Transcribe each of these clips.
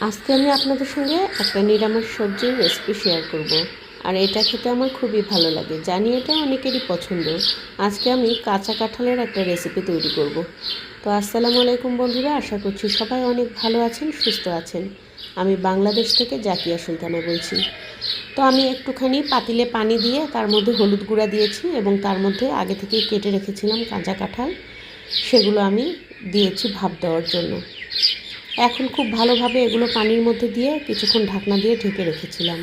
আজকে আমি আপনাদের সঙ্গে একটা নিরামিষ সবজির রেসিপি শেয়ার করব। আর এটা খেতে আমার খুবই ভালো লাগে। জানি এটা অনেকেরই পছন্দ। আজকে আমি কাঁচা কাঁঠালের একটা রেসিপি তৈরি করব। তো আসসালামু আলাইকুম বন্ধুরা, আশা করছি সবাই অনেক ভালো আছেন, সুস্থ আছেন। আমি বাংলাদেশ থেকে জাকিয়া সুলতানা বলছি। তো আমি একটুখানি পাতিলে পানি দিয়ে তার মধ্যে হলুদ গুঁড়া দিয়েছি এবং তার মধ্যে আগে থেকেই কেটে রেখেছিলাম কাঁচা কাঁঠাল। সেগুলো আমি দিয়েছি ভাপ দেওয়ার জন্য। এখন খুব ভালোভাবে এগুলো পানির মধ্যে দিয়ে কিছুক্ষণ ঢাকনা দিয়ে ঢেকে রেখেছিলাম।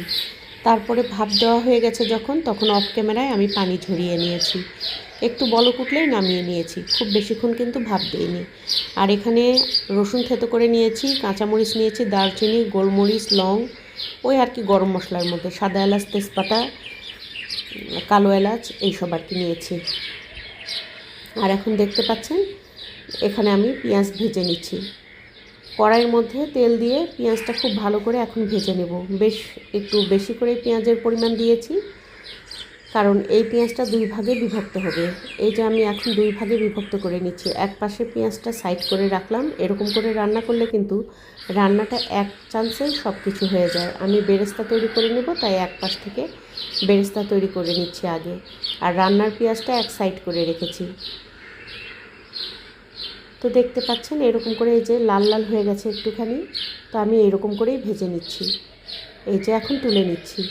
তারপরে ভাপ দেওয়া হয়ে গেছে যখন, তখন অফ ক্যামেরায় আমি পানি ঝরিয়ে নিয়েছি। একটু বলক কুটলেই নামিয়ে নিয়েছি, খুব বেশিক্ষণ কিন্তু ভাপ দিইনি। আর এখানে রসুন থেতো করে নিয়েছি, কাঁচামরিচ নিয়েছি, দারচিনি, গোলমরিচ, লং, ওই আর কি গরম মশলার মধ্যে, সাদা এলাচ, তেজপাতা, কালো এলাচ, এইসব আর কি নিয়েছি। আর এখন দেখতে পাচ্ছেন, এখানে আমি পেঁয়াজ ভেজে নিচ্ছি। কড়াইয়ের মধ্যে তেল দিয়ে পেঁয়াজটা খুব ভালো করে এখন ভেজে নেব। বেশ একটু বেশি করে পেঁয়াজের পরিমাণ দিয়েছি, কারণ এই পেঁয়াজটা দুই ভাগে বিভক্ত হবে। এই যে আমি এখন দুই ভাগে বিভক্ত করে নিচ্ছি, এক পাশে পেঁয়াজটা সাইড করে রাখলাম, এরকম করে রান্না করলে কিন্তু রান্নাটা এক চান্সেই সব কিছু হয়ে যায়। আমি বেরেস্তা তৈরি করে নেব, তাই এক পাশ থেকে বেরেস্তা তৈরি করে নিচ্ছি আগে। আর রান্নার পেঁয়াজটা এক সাইড করে রেখেছি। তো দেখতে পাচ্ছেন এরকম করে এই যে লাল লাল হয়ে গেছে একটুখানি, তো আমি এরকম করেই ভেজে নিচ্ছি। এই যে এখন তুলে নিচ্ছি।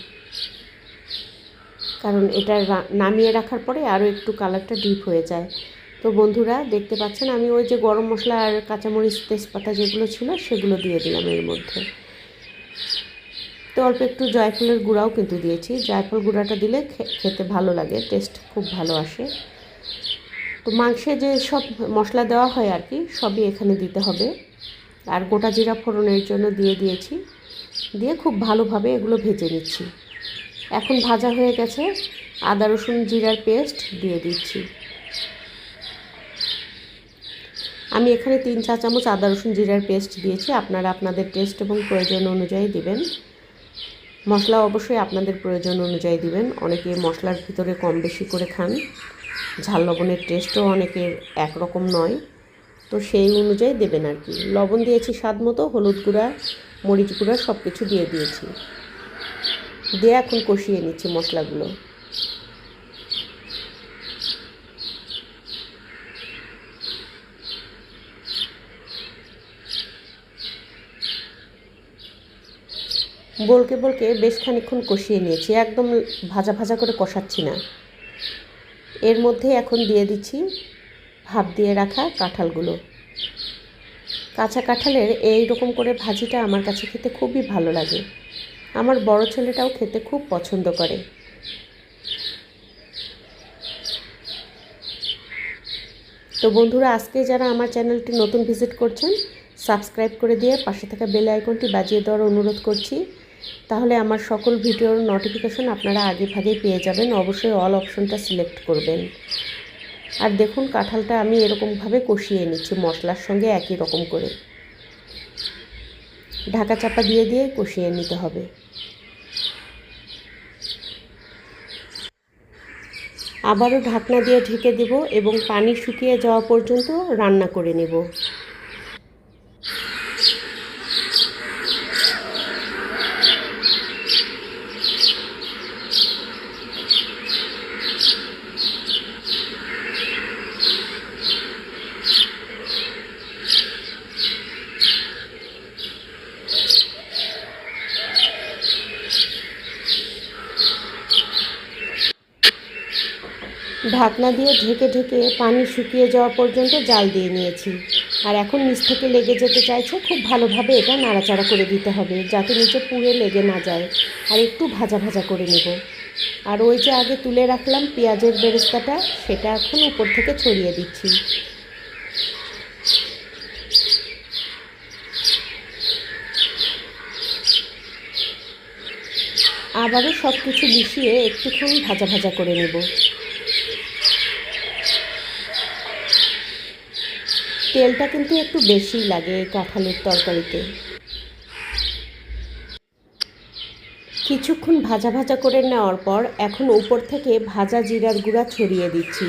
কারণ এটা নামিয়ে রাখার পরে আরও একটু কালারটা ডিপ হয়ে যায়। তো বন্ধুরা, দেখতে পাচ্ছেন আমি ওই যে গরম মশলা আর কাঁচামরিচ, তেজপাতা যেগুলো ছিল সেগুলো দিয়ে দিলাম এর মধ্যে। তো অল্প একটু জয়ফলের গুঁড়াও কিন্তু দিয়েছি। জয়ফল গুঁড়াটা দিলে খেতে ভালো লাগে, টেস্ট খুব ভালো আসে। তো মাংসে যে সব মশলা দেওয়া হয় আর কি, সবই এখানে দিতে হবে। আর গোটা জিরা ফোড়নের জন্য দিয়ে দিয়েছি। দিয়ে খুব ভালোভাবে এগুলো ভেজে নিচ্ছি। এখন ভাজা হয়ে গেছে। আদা, রসুন, জিরার পেস্ট দিয়ে দিচ্ছি। আমি এখানে তিন চা চামচ আদা, রসুন, জিরার পেস্ট দিয়েছি। আপনারা আপনাদের টেস্ট এবং প্রয়োজন অনুযায়ী দিবেন। মশলা অবশ্যই আপনাদের প্রয়োজন অনুযায়ী দিবেন। অনেকে মশলার ভিতরে কম বেশি করে খান। ঝাল লবণের টেস্টও অনেকের একরকম নয়। তো সেই অনুযায়ী দেবেন আর কি। লবণ দিয়েছি স্বাদ মতো, হলুদ গুঁড়া, মরিচ গুঁড়া সব কিছু দিয়ে দিয়েছি। দিয়ে এখন কষিয়ে নিচ্ছি মশলাগুলো। বলকে বলকে বেশ খানিক্ষণ কষিয়ে নিয়েছি। একদম ভাজা ভাজা করে কষাচ্ছি না। এর মধ্যে এখন দিয়ে দিচ্ছি ভাপ দিয়ে রাখা কাঁঠালগুলো। কাঁচা কাঁঠালের এই রকম করে ভাজিটা আমার কাছে খেতে খুবই ভালো লাগে। আমার বড় ছেলেটাও খেতে খুব পছন্দ করে। তো বন্ধুরা, আজকে যারা আমার চ্যানেলটি নতুন ভিজিট করছেন, সাবস্ক্রাইব করে দিয়ে পাশে থাকা বেল আইকনটি বাজিয়ে দেওয়ার অনুরোধ করছি। তাহলে আমার সকল ভিডিওর নোটিফিকেশন আপনারা আগে ভাগেই পেয়ে যাবেন। অবশ্যই অল অপশনটা সিলেক্ট করবেন। আর দেখুন, কাঁঠালটা আমি এরকমভাবে কষিয়ে নিচ্ছি, মশলার সঙ্গে একই রকম করে। ঢাকা চাপা দিয়ে দিয়ে কষিয়ে নিতে হবে। আবারও ঢাকনা দিয়ে ঢেকে দেব এবং পানি শুকিয়ে যাওয়া পর্যন্ত রান্না করে নেব। ঢাকনা দিয়ে ঢেকে ঢেকে পানি শুকিয়ে যাওয়া পর্যন্ত জাল দিয়ে নিয়েছি। আর এখন নিচ থেকে লেগে যেতে চাইছে, খুব ভালোভাবে এটা নাড়াচাড়া করে দিতে হবে যাতে নিচে পুড়ে লেগে না যায়। আর একটু ভাজা ভাজা করে নেব। আর ওই যে আগে তুলে রাখলাম পেঁয়াজের বেরেস্তাটা, সেটা এখন উপর থেকে ছড়িয়ে দিচ্ছি। আবারও সব কিছু মিশিয়ে একটুখানি ভাজা ভাজা করে নেব। তেলটা কিন্তু একটু বেশিই লাগে কাঁঠালের তরকারিতে। কিছুক্ষণ ভাজা ভাজা করে নেওয়ার পর এখন উপর থেকে ভাজা জিরার গুঁড়া ছড়িয়ে দিচ্ছি।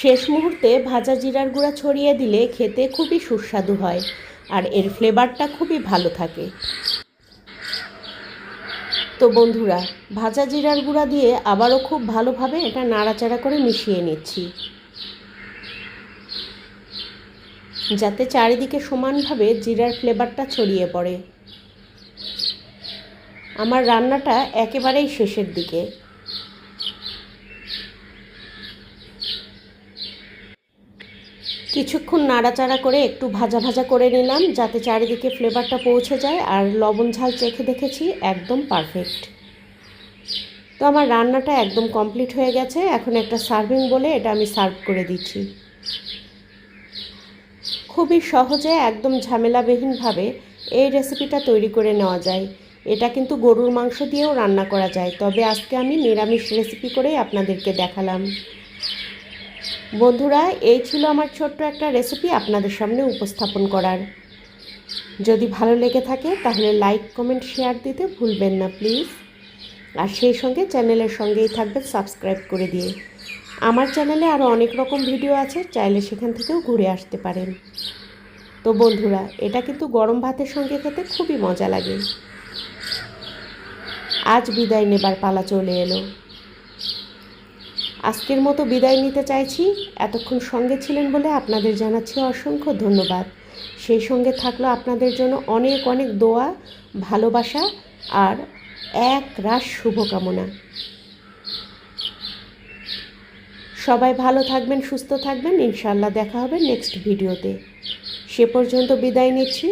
শেষ মুহূর্তে ভাজা জিরার গুঁড়া ছড়িয়ে দিলে খেতে খুবই সুস্বাদু হয় আর এর ফ্লেভারটা খুবই ভালো থাকে। তো বন্ধুরা, ভাজা জিরার গুঁড়া দিয়ে আবারও খুব ভালোভাবে এটা নাড়াচাড়া করে মিশিয়ে নিচ্ছি। যাতে চারিদিকে সমানভাবে জিরার ফ্লেভারটা ছড়িয়ে পড়ে। আমার রান্নাটা একেবারেই শেষের দিকে। কিছুক্ষণ নাড়াচাড়া করে একটু ভাজা ভাজা করে নিলাম, যাতে চারিদিকে ফ্লেভারটা পৌঁছে যায়, আর লবণ ঝাল চেখে দেখেছি একদম পারফেক্ট তো আমার রান্নাটা একদম কমপ্লিট হয়ে গেছে, এখন একটা সার্ভিং বলে এটা আমি সার্ভ করে দিচ্ছি। খুবই সহজে একদম ঝামেলাবিহীনভাবে এই রেসিপিটা তৈরি করে নেওয়া যায়। এটা কিন্তু গরুর মাংস দিয়েও রান্না করা যায়। তবে আজকে আমি নিরামিষ রেসিপি করেই আপনাদেরকে দেখালাম। বন্ধুরা, এই ছিল আমার ছোট্ট একটা রেসিপি আপনাদের সামনে উপস্থাপন করার। যদি ভালো লেগে থাকে, তাহলে লাইক কমেন্ট শেয়ার দিতে ভুলবেন না প্লিজ আর সেই সঙ্গে চ্যানেলের সঙ্গেই থাকবেন সাবস্ক্রাইব করে দিয়ে। আমার চ্যানেলে আরও অনেক রকম ভিডিও আছে, চাইলে সেখান থেকেও ঘুরে আসতে পারেন। তো বন্ধুরা, এটা কিন্তু গরম ভাতের সঙ্গে খেতে খুবই মজা লাগে। আজ বিদায় নেবার পালা চলে এলো। আজকের মতো বিদায় নিতে চাইছি। এতক্ষণ সঙ্গে ছিলেন বলে আপনাদের জানাচ্ছি অসংখ্য ধন্যবাদ। সেই সঙ্গে থাকল আপনাদের জন্য অনেক অনেক দোয়া, ভালোবাসা আর এক রাস শুভকামনা। সবাই ভালো থাকবেন, সুস্থ থাকবেন। ইনশাল্লাহ দেখা হবে নেক্সট ভিডিওতে। সে পর্যন্ত বিদায় নিচ্ছি।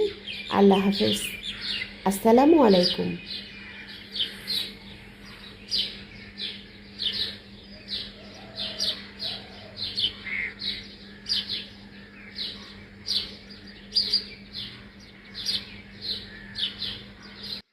আল্লাহ হাফেজ। আসসালামু আলাইকুম।